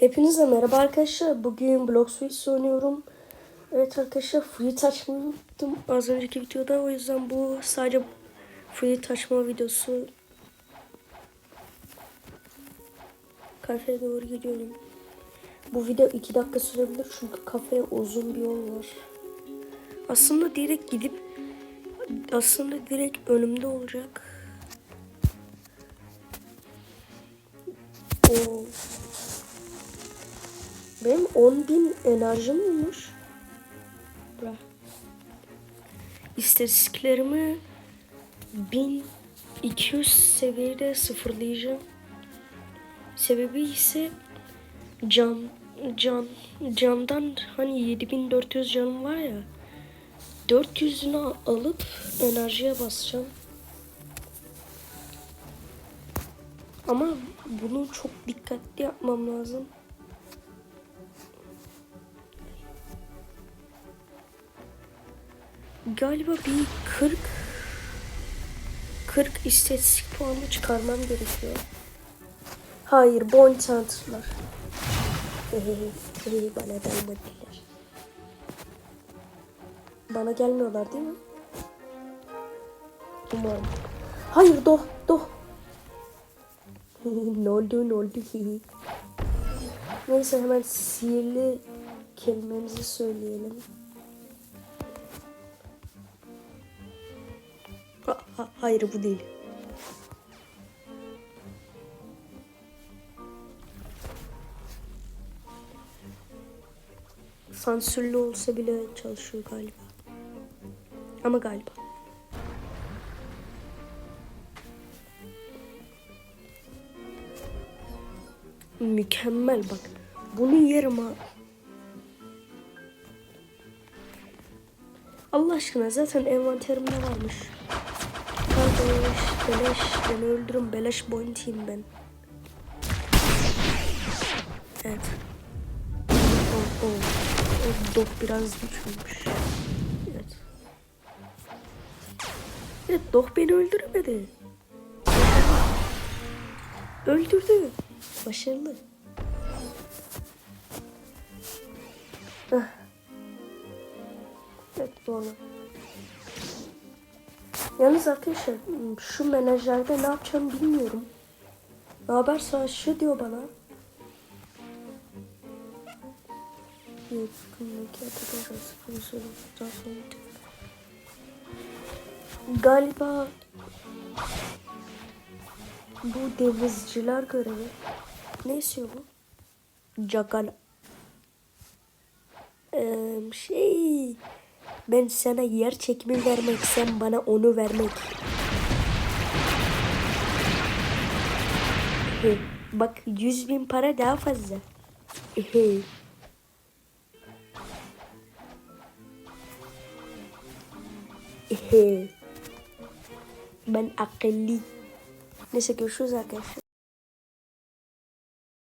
Hepinize merhaba arkadaşlar. Bugün Blox Suites oynuyorum. Evet arkadaşlar free açmayı unuttum az önceki videoda. O yüzden bu sadece free açma videosu. Kafeye doğru gidiyorum. Bu video 2 dakika sürebilir çünkü kafeye uzun bir yol var. Aslında direkt gidip aslında direkt önümde olacak. Oo. Benim 10.000 enerjim olmuş. Bra. İstatistiklerimi 1200 seviyede sıfırlayacağım. Sebebi ise can can candan hani 7400 canım var ya 400'ünü alıp enerjiye basacağım. Ama bunu çok dikkatli yapmam lazım. Galiba bir 40 40 istatistik puanı çıkarmam gerekiyor. Hayır, bon. Hehehe, bana gelmediler. Bana gelmiyorlar değil mi? Umarım. Hayır, doh, doh. ne oldu, ne oldu? Neyse hemen sihirli kelimemizi söyleyelim. Ha, ha, hayır bu değil. Sansürlü olsa bile çalışıyor galiba. Ama galiba. Mükemmel bak. Bunu yerim ha. Allah aşkına zaten envanterimde varmış. Kardeş, beleş, beni öldürün, beleş bointiyim ben. Evet. Oh, oh. O dok biraz güçlüymüş. Evet. Evet, dok beni öldürmedi. Öldürdü. Başarılı. Ah. Evet, doğru. Yalnız arkadaşlar şu menajerde ne yapacağımı bilmiyorum. Ne haber savaşı diyor bana. Galiba bu denizciler görevi. Ne istiyor bu? Jagal. Ee, şey ben sana yer çekimi vermek, sen bana onu vermek. Bak yüz bin para daha fazla. Ben akıllı. Neyse görüşürüz arkadaşlar.